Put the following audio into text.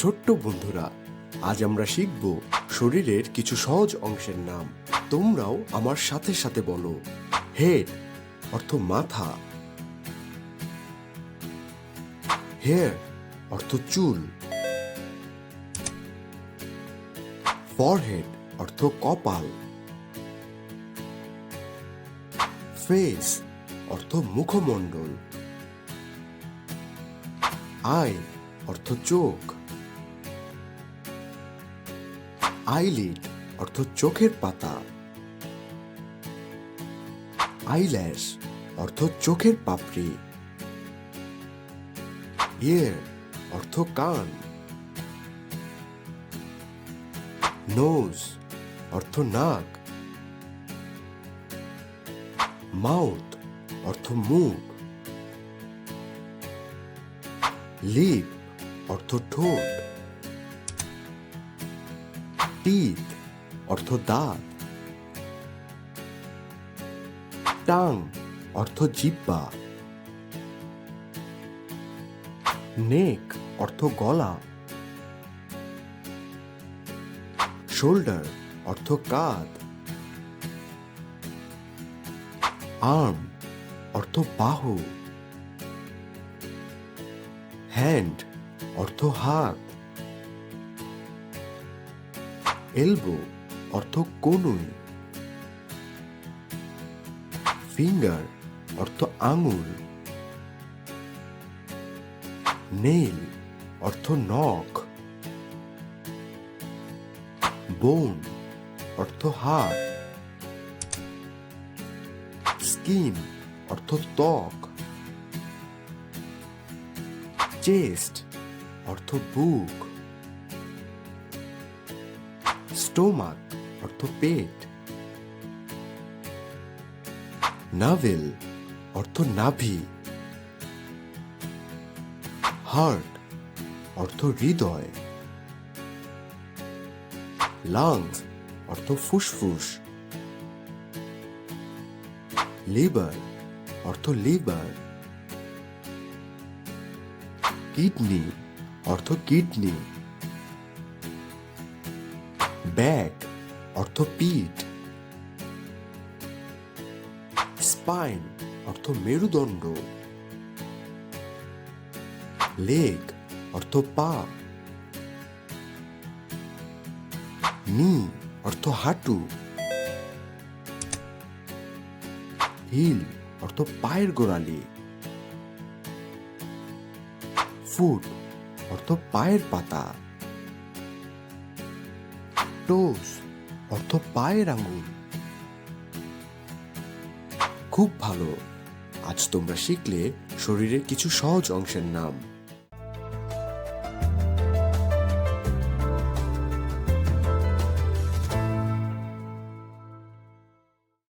ছোট্ট বন্ধুরা, আজ আমরা শিখব শরীরের কিছু সহজ অংশের নাম। তোমরাও আমার সাথে সাথে বলো। হেড অর্থ মাথা। হেয়ার অর্থ চুল। ফরহেড অর্থ কপাল। ফেস অর্থ মুখমণ্ডল। আই অর্থ চোখ। আইলিড অর্থ চোখের পাতা। আইল্যাশ অর্থ চোখের পাপড়ি। ইয়ার অর্থ কান। নোজ অর্থ নাক। মাউথ অর্থ মুখ। লিপ অর্থ ঠোঁট। টিথ অর্থ দাঁত। টাং, অর্থ জিব্বা। নেক, অর্থ গলা। শোল্ডার, অর্থ কাঁধ। আর্ম, অর্থ বাহু। হ্যান্ড, অর্থ হাত। এলবো অর্থ কনুই। ফিঙ্গার অর্থ আঙুল। নেইল অর্থ নখ। বোন অর্থ হাড় স্কিন অর্থ ত্বক। চেস্ট অর্থ বুক। স্টোমাক, অর্থ পেট। নাভেল, অর্থ নাভি। হার্ট, অর্থ হৃদয়। লাংস, অর্থ ফুসফুস। লিভার, অর্থ লিভার। কিডনি, অর্থ কিডনি। ব্যাক অর্থ পিঠ স্পাইন অর্থ মেরুদণ্ড লেগ অর্থ পা নি অর্থ হাঁটু হিল অর্থ পায়ের গোড়ালি ফুট অর্থ পায়ের পাতা। টোস অর্থ পায়ের আঙুল। খুব ভালো। আজ তোমরা শিখলে শরীরের কিছু সহজ অংশের নাম।